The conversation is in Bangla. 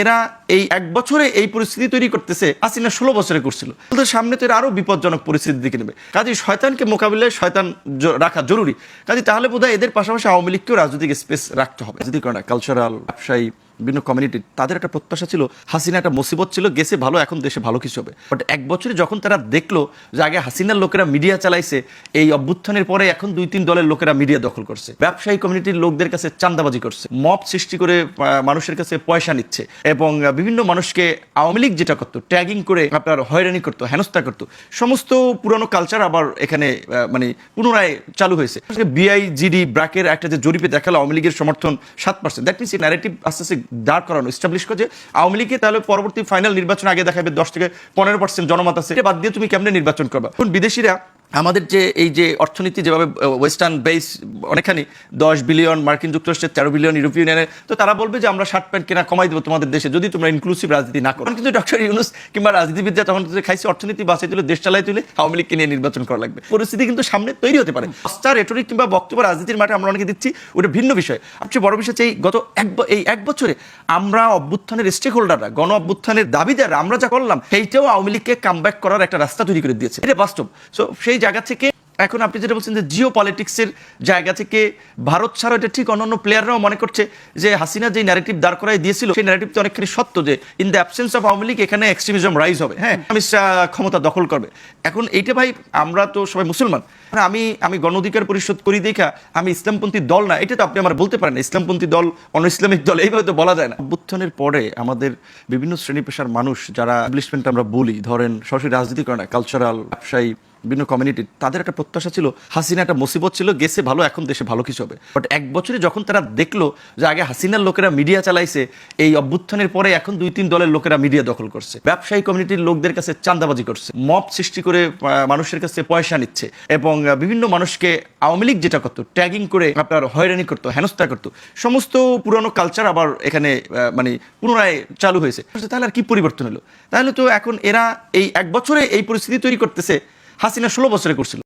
এরা এই এক বছরে এই পরিস্থিতি তৈরি করতেছে। আসিনা ষোলো বছরে করছিল। তাদের সামনে তো এরা আরও বিপজ্জনক পরিস্থিতি দিকে নেবে। কাজে শয়তানকে মোকাবিলায় শয়তান রাখা জরুরি। কাজে তাহলে বোধহয় এদের পাশাপাশি আওয়ামী লীগকেও রাজনৈতিক স্পেস রাখতে হবে। যদি কালচারাল ব্যবসায়ী বিভিন্ন কমিউনিটি তাদের একটা প্রত্যাশা ছিল হাসিনা একটা মুসিবত ছিল, গেছে ভালো, এখন দেশে ভালো কিছু হবে। বাট এক বছরে যখন তারা দেখল যে আগে হাসিনার লোকেরা মিডিয়া চালাইছে, এই অভ্যুত্থানের পরে এখন দুই তিন দলের লোকেরা মিডিয়া দখল করছে। ব্যবসায়ী কমিউনিটির লোকদের কাছে চান্দাবাজি করছে মব সৃষ্টি করে মানুষের কাছে পয়সা নিচ্ছে এবং বিভিন্ন মানুষকে আওয়ামী লীগ যেটা করতো ট্যাগিং করে আপনার হয়রানি করতো, হেনস্থা করতো, সমস্ত পুরনো কালচার আবার এখানে মানে পুনরায় চালু হয়েছে। বিআইজিডি ব্র্যাকের একটা যে জরিপে দেখাল আওয়ামী লীগের সমর্থন সাত পার্সেন্ট দ্যাট মিনস এই ন্যারেটিভ আস্তে আস্তে দাঁড় করানো এস্টাবলিশ করে যে আওয়ামী লীগকে তাহলে পরবর্তী ফাইনাল নির্বাচন আগে দেখাবে দশ থেকে পনেরো পার্সেন্ট জনমত আছে। বাদ দিয়ে তুমি কেমনে নির্বাচন করবা? বিদেশিরা আমাদের যে এই যে অর্থনীতি যেভাবে ওয়েস্টার্ন বেস অনেকখানি, দশ বিলিয়ন মার্কিন যুক্তরাষ্ট্রের তেরো বিলিয়ন ইউরোপিয়ান ইউনিয়নের তো তারা বলবে যে আমরা শার্ট প্যান্ট কেনা কমাই দেবো তোমাদের দেশে, যদি তোমরা ইনক্লুসিভ রাজনীতি না করো। কিন্তু ডক্টর ইউনুস কিংবা রাজনীতিবিদরা তখন খাইছে অর্থনীতি বাঁচাই তুলে, দেশ চালাই তুলে, আওয়ামী লীগকে নিয়ে নির্বাচন করা লাগবে। পরিস্থিতি কিন্তু সামনে তৈরি হতে পারে। রাস্তা রেটরিক কিংবা বক্তব্য রাজনীতির মাঠে আমরা অনেকে দিচ্ছি, ওটা ভিন্ন বিষয়। সবচেয়ে বড় বিষয় হচ্ছে এই গত এক এই এক বছরে আমরা অভ্যুত্থানের স্টেক হোল্ডাররা গণ অভ্যুত্থানের দাবিদার আমরা যা করলাম, সেইটাও আওয়ামী লীগকে কামব্যাক করার একটা রাস্তা তৈরি করে দিয়েছে। এটা বাস্তব। সো সেই জায়গা থেকে, এখন আপনি যেটা বলছেন যে জিও পলিটিক্সের জায়গা থেকে, ভারত ছাড়া এটা ঠিক অন্যান্য প্লেয়াররাও মনে করছে যে হাসিনা যে ন্যারেটিভ দাঁড় করাই দিয়েছিল, সেই ন্যারেটিভটা অনেকখানি সত্য যে in the absence of Awami League, এখানে এক্সট্রিমিজম রাইজ হবে। হ্যাঁ আমিষরা ক্ষমতা দখল করবে। এখন এইটা ভাই, আমরা তো সবাই মুসলমান। মানে আমি আমি গণ অধিকার পরিষদ করি দেখা, আমি ইসলামপন্থী দল না, এটা তো আপনি আমার বলতে পারেন ইসলামপন্থী দল অন ইসলামিক দল, এইভাবে তো বলা যায় না। অভ্যুত্থানের পরে আমাদের বিভিন্ন শ্রেণি পেশার মানুষ, যারা এস্টাবলিশমেন্ট আমরা বলি, ধরেন সরাসরি রাজনীতি করে না কালচারাল ব্যবসায়ী বিভিন্ন কমিউনিটি তাদের একটা প্রত্যাশা ছিল, হাসিনা একটা মুসিবত ছিল, গেছে ভালো, এখন দেশে ভালো কিছু হবে। বাট এক বছরে যখন তারা দেখল যে আগে হাসিনার লোকেরা মিডিয়া চালাইছে, এই অভ্যুত্থানের পরে এখন দুই তিন দলের লোকেরা মিডিয়া দখল করছে। ব্যবসায়ী কমিউনিটির লোকদের কাছে চান্দাবাজি করছে। মব সৃষ্টি করে মানুষের কাছে পয়সা নিচ্ছে। এবং বিভিন্ন মানুষকে আওয়ামী লীগ যেটা করতো ট্যাগিং করে আপনার হয়রানি করতো, হেনস্থা করতো। সমস্ত পুরনো কালচার আবার এখানে মানে পুনরায় চালু হয়েছে। তাহলে আর কি পরিবর্তন হলো? তাহলে তো এখন এরা এই এক বছরে এই পরিস্থিতি তৈরি করতেছে। হাসিনা ষোলো বছরে করছিল।